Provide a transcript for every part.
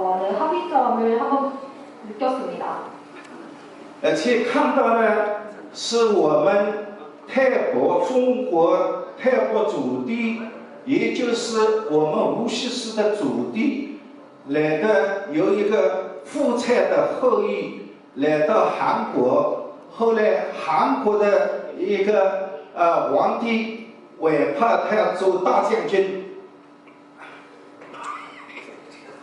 어, 네, 합의점을 한번 느꼈습니다. 而且看到呢，是我们泰国中国泰国祖地，也就是我们无锡市的祖地，来的有一个夫差的后裔来到韩国，后来韩国的一个呃皇帝委派他要做大将军，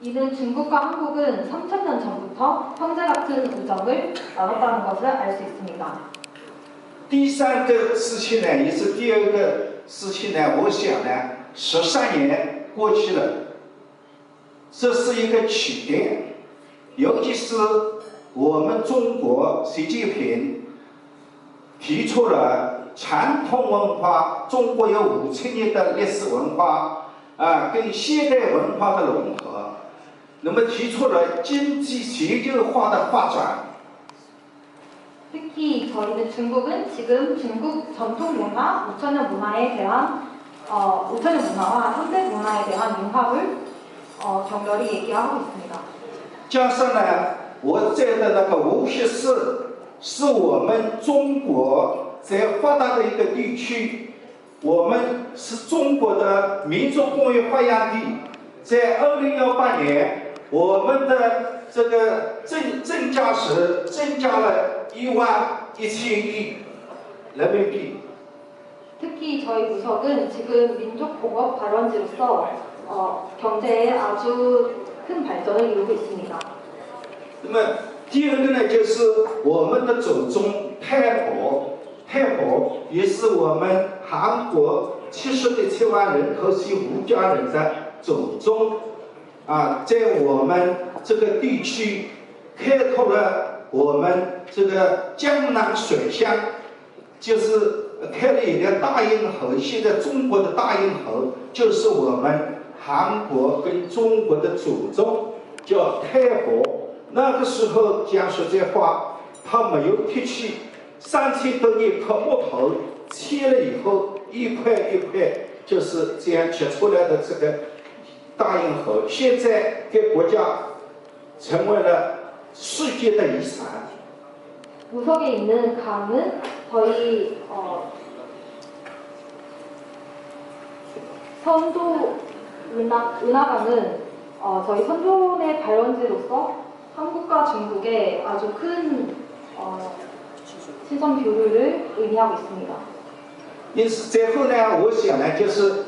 이는 중국과 한국은 3천년 전부터 형제 같은 우정을 나눴다는 것을 알 수 있습니다. 第三个事情呢，也是第二个事情呢，我想呢，十三年过去了，这是一个起点，尤其是我们中国习近平提出了传统文化，中国有五千年的历史文化啊，跟现代文化的融合， 那么提出了经济结构化的发展。 특히 저희는 중국은 지금 중국 전통 문화, 5천년 문화에 대한 어, 5천년 문화와 현대 문화에 대한 융합을 어, 정렬히 얘기하고 있습니다. 加上呢，我在的那个无锡市是我们中国在发达的一个地区，我们是中国的民族工业发扬地。在二零幺八年， 我们的这个增增加值增加了一万一千亿人民币。 특히 저희 부석은 지금 민족공업 발원지로서 어, 경제에 아주 큰 발전을 이루고 있습니다. 那么第二个呢，就是我们的祖宗泰伯，泰伯也是我们韩国七十点七万人口是吴家人的祖宗， 啊，在我们这个地区开拓了我们这个江南水乡，就是开了一条大运河。现在中国的大运河就是我们韩国跟中国的祖宗，叫泰国。那个时候讲实在话，他没有铁器，三千多年靠木头切了以后，一块一块就是这样切出来的这个大运河。现在给国家成为了世界的遗产。 무석에 있는 강은 저희 어, 선조 은하, 은하강은 어, 저희 선조의 발원지로서 한국과 중국의 아주 큰 어, 시선 교류를 의미하고 있습니다. 因此，最后呢，我想呢，就是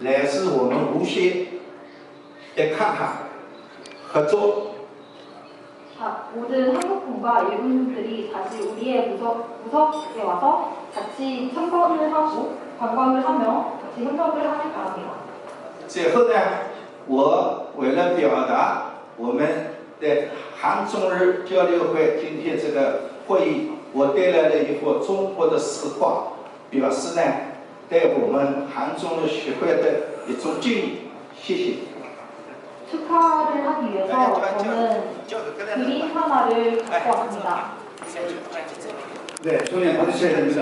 来自我们无锡来看看，合作。 자, 모든 한국분과 일본분들이 다시 우리의 무석, 무석에 와서 같이 참관을 하고 관광을 하며 같이 협력을 하길 바랍니다. 最后呢，我为了表达我们的韩中日交流会今天这个会议，我带来了一幅中国的石画，表示呢 对我们韩中日协会的一种敬意。谢谢。 축하를 하기 위해서 저는 交给 하나를 갖고 왔습니다. 네, 손에 받으셔야 됩니다.